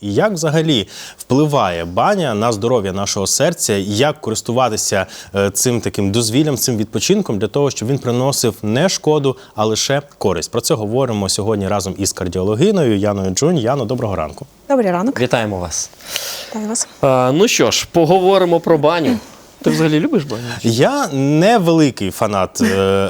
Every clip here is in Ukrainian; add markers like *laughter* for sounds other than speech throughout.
І як взагалі впливає баня на здоров'я нашого серця, як користуватися е, цим таким дозвіллям, цим відпочинком для того, щоб він приносив не шкоду, а лише користь? Про це говоримо сьогодні разом із кардіологиною Яною Джунь. Яно, доброго ранку. Добрий ранок. Вітаємо вас. Вітаю вас. А, ну що ж, поговоримо про баню. Ти взагалі любиш баню? Я не великий фанат е,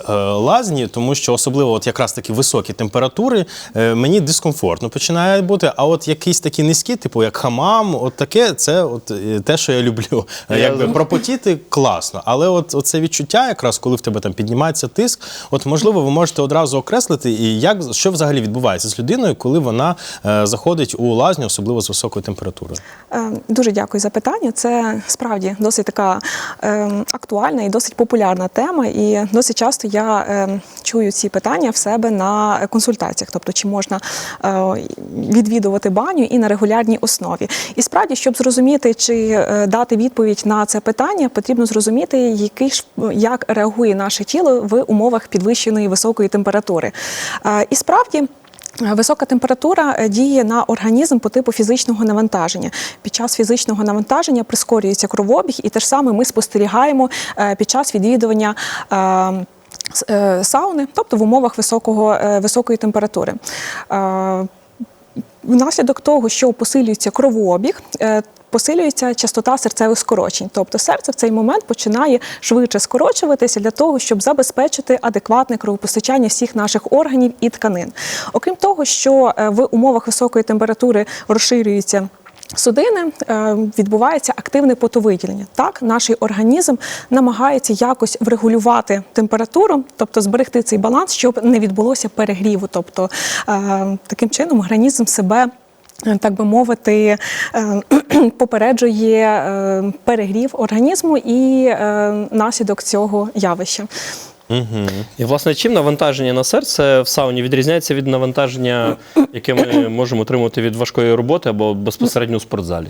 е, лазні, тому що особливо от якраз такі високі температури е, мені дискомфортно починає бути. А от якісь такі низькі, типу як хамам, от таке, це от е, те, що я люблю. Я Якби пропотіти класно. Але от, от це відчуття, якраз коли в тебе там піднімається тиск, от можливо, ви можете одразу окреслити, і як що взагалі відбувається з людиною, коли вона е, заходить у лазню, особливо з високою температурою. Е, Дуже дякую за питання. Це справді досить така е, актуальна і досить популярна тема. І досить часто я е, чую ці питання в себе на консультаціях, тобто чи можна е, відвідувати баню і на регулярній основі. І справді, щоб зрозуміти чи е, дати відповідь на це питання, потрібно зрозуміти, який як реагує наше тіло в умовах підвищеної високої температури. Е, І справді. Висока температура е, діє на організм по типу фізичного навантаження. Під час фізичного навантаження прискорюється кровообіг, і те ж саме ми спостерігаємо е, під час відвідування. е, Сауни, тобто в умовах високого, високої температури. Внаслідок того, що посилюється кровообіг, посилюється частота серцевих скорочень. Тобто серце в цей момент починає швидше скорочуватися для того, щоб забезпечити адекватне кровопостачання всіх наших органів і тканин. Окрім того, що е, в умовах високої температури розширюється. Судини е, відбувається активне потовиділення. Так, наш організм намагається якось врегулювати температуру, тобто зберегти цей баланс, щоб не відбулося перегріву. Тобто е, таким чином організм себе. Так би мовити, е, *clears throat* попереджує е, перегрів організму і е, наслідок цього явища. І власне, чим навантаження на серце в сауні відрізняється від навантаження, яке ми *clears throat* можемо отримати від важкої роботи або безпосередньо у спортзалі?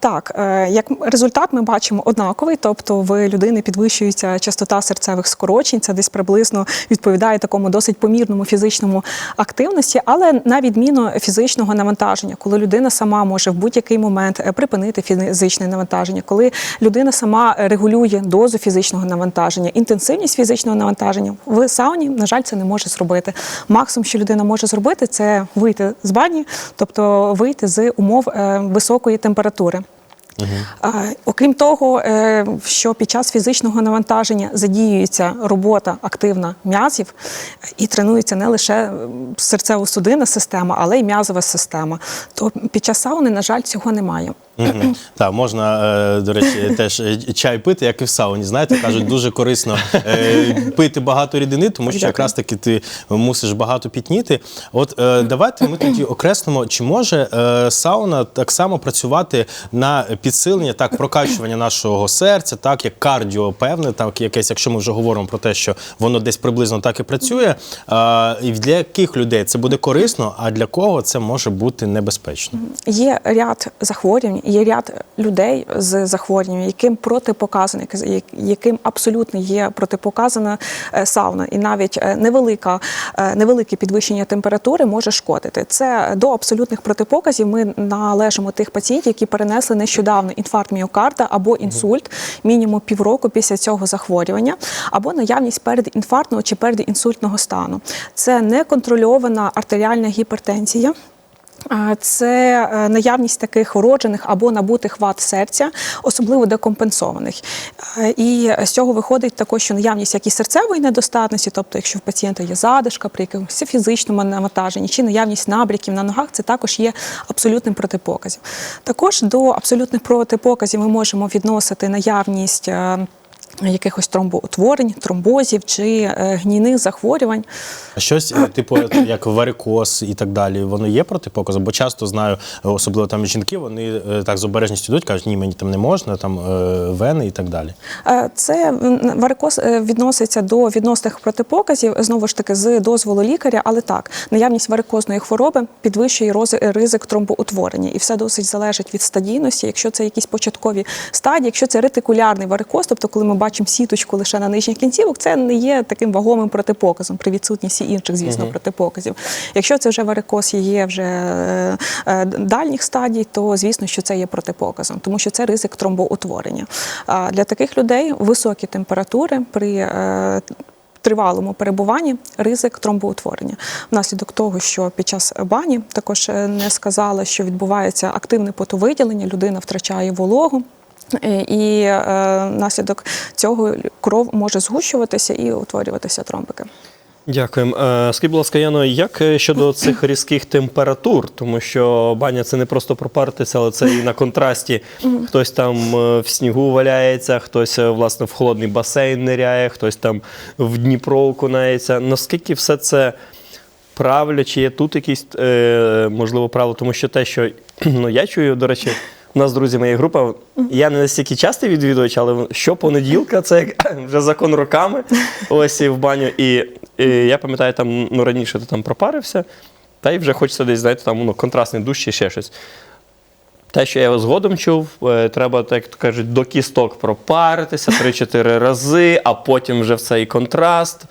Так, е, як результат ми бачимо однаковий, тобто в людини підвищується частота серцевих скорочень, це десь приблизно відповідає такому досить помірному фізичному активності, але на відміну фізичного навантаження, коли людина сама може в будь-який момент е, припинити фізичне навантаження, коли людина сама регулює дозу фізичного навантаження, інтенсивність фізичного навантаження в сауні, на жаль, це не може зробити. Максимум, що людина може зробити, це вийти з бані, тобто вийти з умов е, високої температури. А, Окрім того, е, що під час фізичного навантаження задіюється робота активна м'язів і тренується не лише серцево-судинна система, але й м'язова система. То під час сауни, на жаль, цього немає. *clears throat* Так, можна, е, до речі, теж чай пити, як і в сауні. Знаєте, кажуть, дуже корисно пити багато рідини, тому що якраз таки ти мусиш багато пітніти. От давайте ми тоді окреслимо, чи може сауна так само працювати на підсилення, так, прокачування нашого серця, так як кардіо певне, так якесь, якщо ми вже говоримо про те, що воно десь приблизно так і працює. Е, і для яких людей це буде корисно, а для кого це може бути небезпечно? Є ряд захворювань, є ряд людей з захворюванням, яким протипоказано, як- яким абсолютно є протипоказана е, сауна, і навіть е, невелика, е, невелике підвищення температури може шкодити. Це до абсолютних протипоказів. Ми належимо тих пацієнтів, які перенесли нещодавно інфаркт міокарда або інсульт, мінімум півроку після цього захворювання, або наявність передінфарктного чи передінсультного стану. Це неконтрольована артеріальна гіпертензія. Це е, наявність таких уроджених або набутих вад серця, особливо декомпенсованих. Е, І з цього виходить також, що наявність як і серцевої недостатності, тобто якщо в пацієнта є задишка при якомусь фізичному навантаженні, чи наявність набряків на ногах, це також є абсолютним протипоказом. Також до абсолютних протипоказів ми можемо відносити наявність. Якихось тромбоутворень, тромбозів чи е, гнійних захворювань. Щось е, типу, *clears throat* як варикоз і так далі, воно є протипоказом, бо часто знаю, особливо там жінки, вони е, так з обережністю йдуть, кажуть, ні, мені там не можна, там вени і так далі. Це варикоз відноситься до відносних протипоказів, знову ж таки, з дозволу лікаря, але так, наявність варикозної хвороби підвищує ризик тромбоутворення. І все досить залежить від стадійності. Якщо це якісь початкові стадії, якщо це ретикулярний варикоз, тобто коли ми бачимо бачимо сіточку лише на нижніх кінцівок, це не є таким вагомим протипоказом при відсутності інших, звісно, протипоказів. Якщо це вже варикоз є вже е, е, дальніх стадій, то звісно, що це є протипоказом, тому що це ризик тромбоутворення. А для таких людей високі температури при е, Тривалому перебуванні ризик тромбоутворення внаслідок того, що під час бані також не сказала, що відбувається активне потовиділення, людина втрачає вологу. Е, І е, внаслідок цього кров може згущуватися і утворюватися тромбики. Дякуємо. Е, Скажіть, будь ласка, Яно, як е, щодо *clears throat* цих різких температур? Тому що баня це не просто пропаритися, але це і на контрасті. *clears throat* Хтось там в снігу валяється, хтось власне в холодний басейн ниряє, хтось там в Дніпро окунається. Наскільки все це правильно, чи є тут якісь можливо правила? Тому що те, що *clears throat* ну, я чую, до речі. У нас, друзі, моя група. Я не настільки частий відвідувач, але щопонеділка це як *coughs* вже закон роками. Ось і в баню. І, і я пам'ятаю, там ну, раніше ти там пропарився, та й вже хочеться десь, знаєте, там ну, контрастний душ чи ще щось. Те, що я згодом чув, е, треба, так кажуть, до кісток пропаритися 3-4 рази, а потім вже в цей контраст.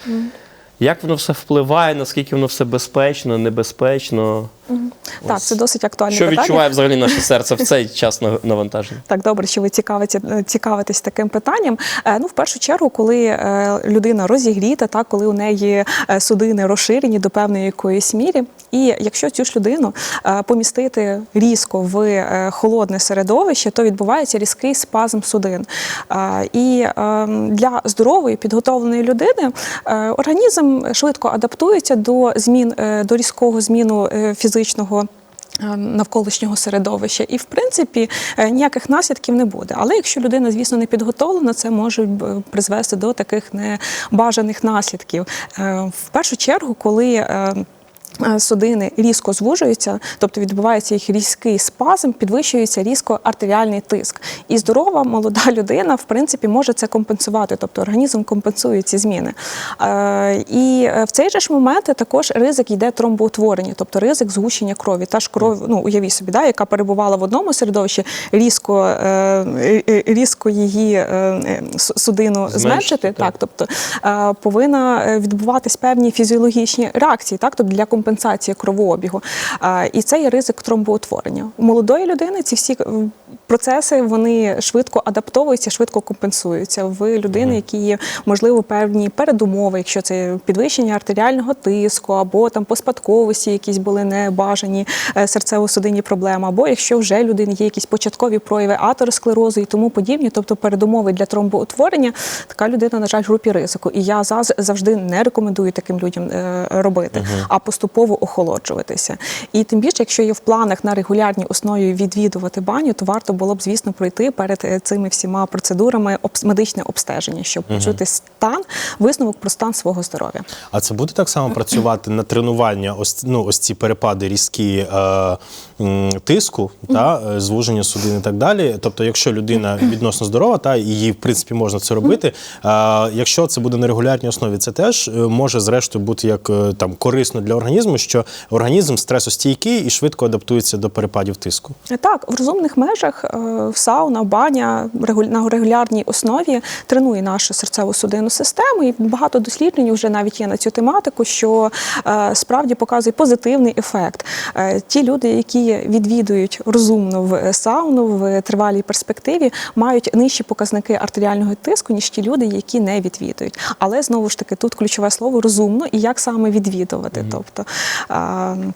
Як воно все впливає, наскільки воно все безпечно, небезпечно? Так, це досить актуальне Що питання. відчуває взагалі наше серце в цей час нав- навантаження? Так, добре, що ви цікавите, цікавитесь таким питанням. Е, Ну, в першу чергу, коли е, людина розігріта, так, коли у неї е, судини розширені до певної якоїсь міри, і якщо цю ж людину помістити різко в холодне середовище, то відбувається різкий спазм судин. І е, для здорової підготовленої людини організм швидко адаптується до змін до різкого зміну фізичного навколишнього середовища. І, в принципі, е, ніяких наслідків не буде. Але якщо людина, звісно, не підготовлена, це може призвести до таких небажаних наслідків. Е, В першу чергу, коли е, е, Судини різко звужуються, тобто відбувається їх різкий спазм, підвищується різко артеріальний тиск. І здорова молода *laughs* людина, в принципі, може це компенсувати, тобто організм компенсує ці зміни. Е, І в цей же ж момент також ризик йде тромбоутворення, тобто ризик згущення крові. Та ж кров, ну уявіть собі, да, яка перебувала в одному середовищі, різко, е, е, різко її е, е, судину Зменшити, зменшити. так. Так, тобто е, повинна е, відбуватись певні фізіологічні реакції, так, тобто для компенсації кровообігу. Е, І це є ризик тромбоутворення. У молодої людини ці всі е, процеси вони швидко адаптовуються, швидко компенсуються. В людини, які є можливо певні передумови, якщо це підвищення артеріального тиску, або там по спадковості якісь були небажані е, серцево-судинні проблеми, або якщо вже людини є якісь початкові прояви атеросклерозу і тому подібні, тобто передумови для тромбоутворення, така людина, на жаль, в групі ризику. І я завжди не рекомендую таким людям е, робити, а поступово охолоджуватися. І тим більше, якщо є в планах на регулярній основі відвідувати баню, то варто було б, звісно, пройти перед е, цими всіма процедурами медичне обстеження, щоб почути стан, висновок про стан свого здоров'я. А це буде так само працювати на тренування, ось, ну, ось ці перепади різкі е, тиску, та, е, звуження судин і так далі. Тобто, якщо людина відносно здорова, та, їй, в принципі, можна це робити, е, якщо це буде на регулярній основі, це теж е, може, зрештою, бути як е, там, корисно для організму, що організм стресостійкий і швидко адаптується до перепадів тиску. Так, в розумних межах сауна, баня на регулярній основі тренує нашу серцево-судинну систему, і багато досліджень вже навіть є на цю тематику, що справді показує позитивний ефект. Ті люди, які відвідують розумно в сауну в тривалій перспективі, мають нижчі показники артеріального тиску, ніж ті люди, які не відвідують. Але знову ж таки тут ключове слово розумно і як саме відвідувати. Тобто е,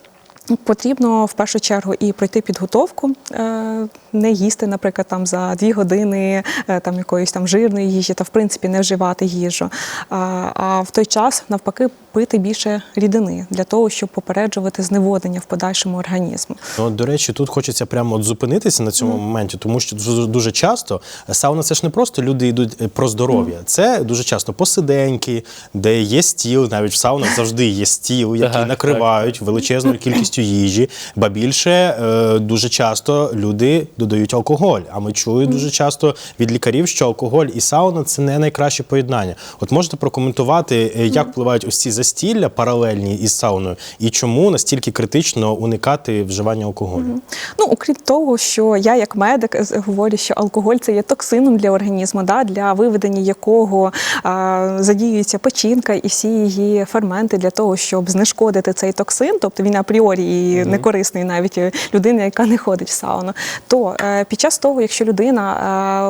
Потрібно в першу чергу і пройти підготовку, е, не їсти, наприклад, там за дві години е, там якоїсь там жирної їжі, та в принципі не вживати їжу. А, а в той час навпаки пити більше рідини для того, щоб попереджувати зневоднення в подальшому організму. Ну, до речі, тут хочеться прямо от зупинитися на цьому моменті, тому що дуже, часто сауна це ж не просто люди йдуть е, про здоров'я. Це дуже часто посиденьки, де є стіл, навіть в саунах завжди є стіл, який накривають величезною *laughs* кількістю їжі. Ба більше е, дуже часто люди додають алкоголь. А ми чули дуже часто від лікарів, що алкоголь і сауна це не найкраще поєднання. От можете прокоментувати, е, як впливають ось ці засіб. Застілля паралельні із сауною, і чому настільки критично уникати вживання алкоголю? Ну, окрім того, що я як медик говорю, що алкоголь це є токсином для організму, да, для виведення якого а, задіюється печінка і всі її ферменти для того, щоб знешкодити цей токсин, тобто він апріорі і не корисний навіть е, людина, яка не ходить в сауну. То е, під час того, якщо людина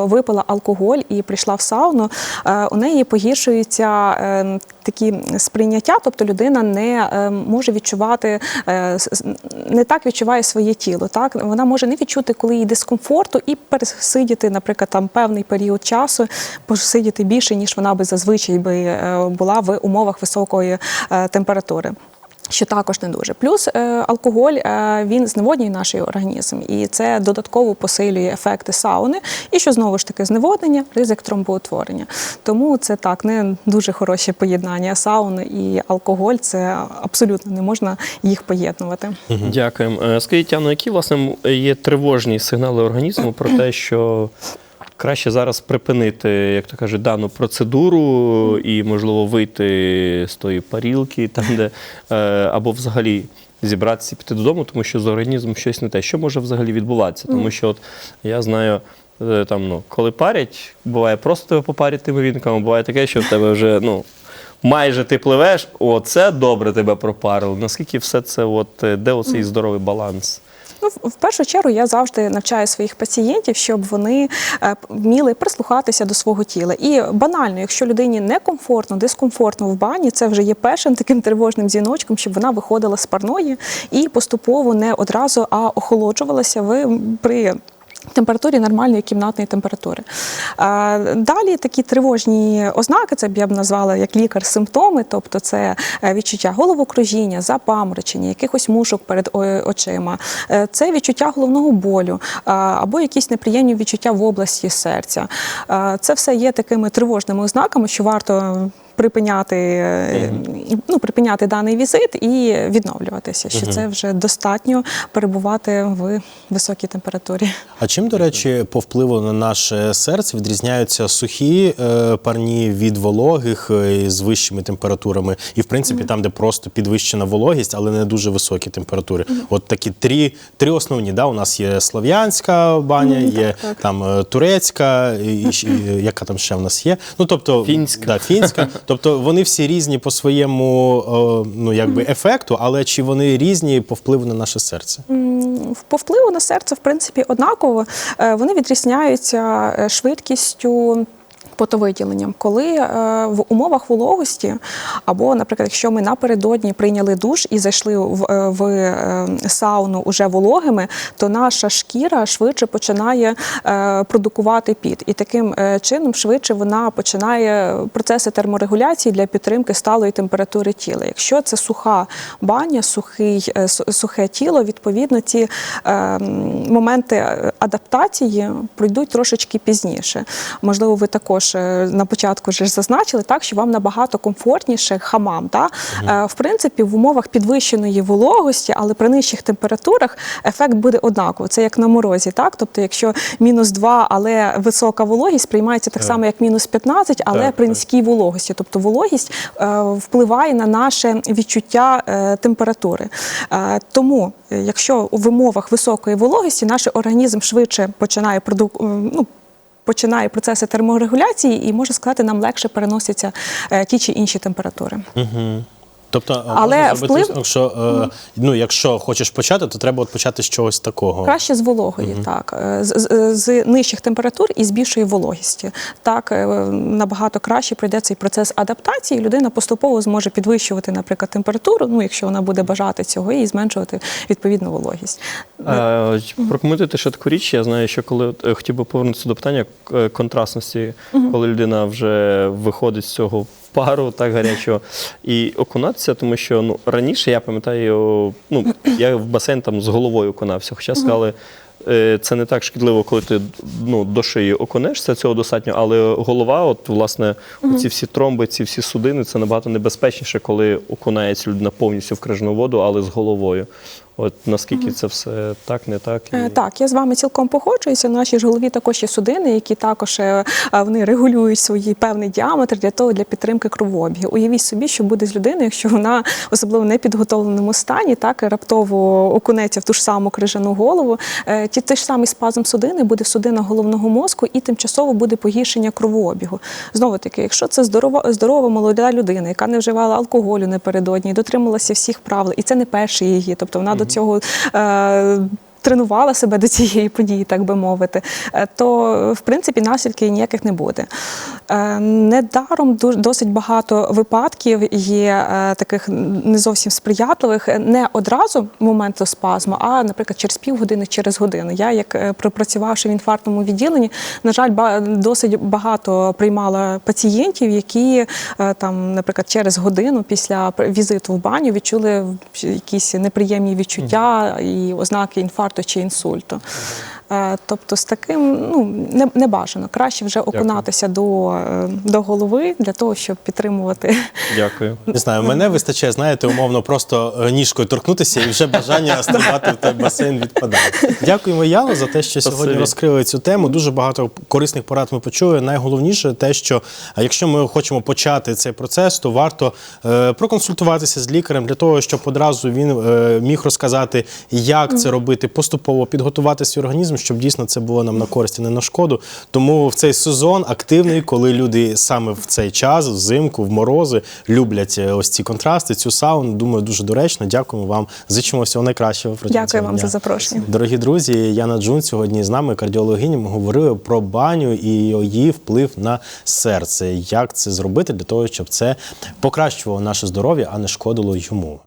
е, випила алкоголь і прийшла в сауну, е, у неї погіршуються е, такі сприйняття, тобто людина не е, може відчувати, е, не так відчуває своє тіло. Так вона може не відчути, коли їй дискомфорту, і пересидіти, наприклад, там певний період часу, посидіти більше, ніж вона би зазвичай би е, була в умовах високої температури. Що також не дуже. Плюс е, алкоголь е, він зневоднює наш організм, і це додатково посилює ефекти сауни, і що знову ж таки зневоднення, ризик тромбоутворення. Тому це так не дуже хороше поєднання сауни і алкоголь. Це абсолютно не можна їх поєднувати. Дякуємо. Е, Скажіть, Тяно, які власне є тривожні сигнали організму про те, що краще зараз припинити, як то кажуть, дану процедуру і, можливо, вийти з тої парілки, там де е, або взагалі. Зібратися і піти додому, тому що з організмом щось не те. Що може взагалі відбуватися? Тому що от я знаю, е, там, ну, коли парять, буває просто тебе попарять тими вінками, буває таке, що в тебе вже ну, майже ти пливеш, о, це добре тебе пропарило. Наскільки все це, от, е, де оцей здоровий баланс? Ну, в- першу чергу я завжди навчаю своїх пацієнтів, щоб вони е, вміли прислухатися до свого тіла. І банально, якщо людині некомфортно, дискомфортно в бані, це вже є першим таким тривожним дзвіночком, щоб вона виходила з парної і поступово не одразу, а охолоджувалася ви при. Температурі нормальної кімнатної температури. Далі такі тривожні ознаки, це б я б назвала як лікар симптоми, тобто це е, відчуття головокружіння, запаморочення, якихось мушок перед очима, Е, це відчуття головного болю або якісь неприємні відчуття в області серця. Це все є такими тривожними ознаками, що варто припиняти, ну, припиняти даний візит і відновлюватися, що це вже достатньо перебувати в високій температурі. А чим, до речі, по впливу на наше серце відрізняються сухі е, парні від вологих е, з вищими температурами, і в принципі там, де просто підвищена вологість, але не дуже високі температури. От такі три, три основні. Да? У нас є слов'янська баня, є так. там е, турецька, і, і, і яка там ще в нас є. Ну тобто Фінська. Да, фінська. *laughs* Тобто вони всі різні по своєму е, ну якби ефекту, але чи вони різні по впливу на наше серце? По впливу на серце, в принципі, однаково. Е, Вони відрізняються е, швидкістю. Потовиділенням, коли е, в умовах вологості, або, наприклад, якщо ми напередодні прийняли душ і зайшли в, е, в е, сауну уже вологими, то наша шкіра швидше починає продукувати піт. І таким чином швидше вона починає процеси терморегуляції для підтримки сталої температури тіла. Якщо це суха баня, сухий, сухе тіло, відповідно, ці моменти адаптації пройдуть трошечки пізніше. Можливо, ви також е, на початку вже зазначили, так що вам набагато комфортніше хамам. Та? Е, В принципі, в умовах підвищеної вологості, але при нижчих температурах ефект буде однаковий. Це як на морозі. Так? Тобто, якщо мінус 2, але висока вологість, приймається так само, як мінус 15, але Так, при так. низькій вологості. Тобто вологість е, впливає на наше відчуття е, температури. Е, тому, якщо в умовах високої вологості наш організм швидше починає проду... е, ну, починає процеси терморегуляції, і може сказати, нам легше переносяться е, ті чи інші температури. Тобто, Але можна зробити вплив- висновок, що е, ну, якщо хочеш почати, то треба от почати з чогось такого. Краще з вологої, так е, з, з, з нижчих температур і з більшої вологісті. Так е, набагато краще пройде цей процес адаптації. Людина поступово зможе підвищувати, наприклад, температуру, ну якщо вона буде бажати цього, і зменшувати відповідно вологість. Е, Прокоментуйте ще таку річ. Я знаю, що коли е, хотів би повернутися до питання е, контрастності, коли людина вже виходить з цього пару так гарячого і окунатися, тому що ну раніше я пам'ятаю, ну я в басейн там з головою окунався, хоча сказали. е, Це не так шкідливо, коли ти ну, до шиї окунешся, цього достатньо, але голова, от власне, ці всі тромби, ці всі судини, це набагато небезпечніше, коли окунається людина повністю в крижну воду, але з головою. От наскільки це все так, не так? І... Е, Так, я з вами цілком погоджуюся. В нашій ж голові також є судини, які також е, е, вони регулюють свій певний діаметр для того для підтримки кровообігу. Уявіть собі, що буде з людиною, якщо вона особливо в непідготовленому стані, так раптово окунеться в ту ж саму крижану голову. Ті той ж самий спазм судини буде судина головного мозку, і тимчасово буде погіршення кровообігу. Знову таки, якщо це здорова, здорова молода людина, яка не вживала алкоголю напередодні, дотрималася всіх правил, і це не перший її, тобто вона до цього. Е, Тренувала себе до цієї події, так би мовити, е, то в принципі наслідків ніяких не буде. Е, Недаром досить багато випадків є е, таких не зовсім сприятливих, не одразу моменту спазму, а, наприклад, через півгодини, через годину. Я, як е, пропрацювавши в інфарктному відділенні, на жаль, досить багато приймала пацієнтів, які там, наприклад, через годину після візиту в баню відчули якісь неприємні відчуття і ознаки інфаркту чи інсульту. Е, Тобто з таким ну не, не бажано. Краще вже окунатися до, е, до голови для того, щоб підтримувати Дякую. Не знаю, мене вистачає, знаєте, умовно просто е, ніжкою торкнутися і вже бажання стрибати в той басейн відпадає. Дякуємо, Яно, за те, що сьогодні розкрили цю тему. Дуже багато корисних порад ми почули. Найголовніше те, що якщо ми хочемо почати цей процес, то варто проконсультуватися з лікарем для того, щоб одразу він міг розказати, як це робити, поступово підготувати свій організм, щоб дійсно це було нам на користь і не на шкоду. Тому в цей сезон активний, коли люди саме в цей час, взимку, в морози, люблять е, ось ці контрасти, цю сауну. Думаю, дуже доречно. Дякуємо вам. Зичимо всього найкращого. Дякую цього вам дня. за запрошення. Дорогі друзі, Яна Джун сьогодні з нами, кардіологиня. Ми говорили про баню і її вплив на серце. Як це зробити для того, щоб це покращувало наше здоров'я, а не шкодило йому.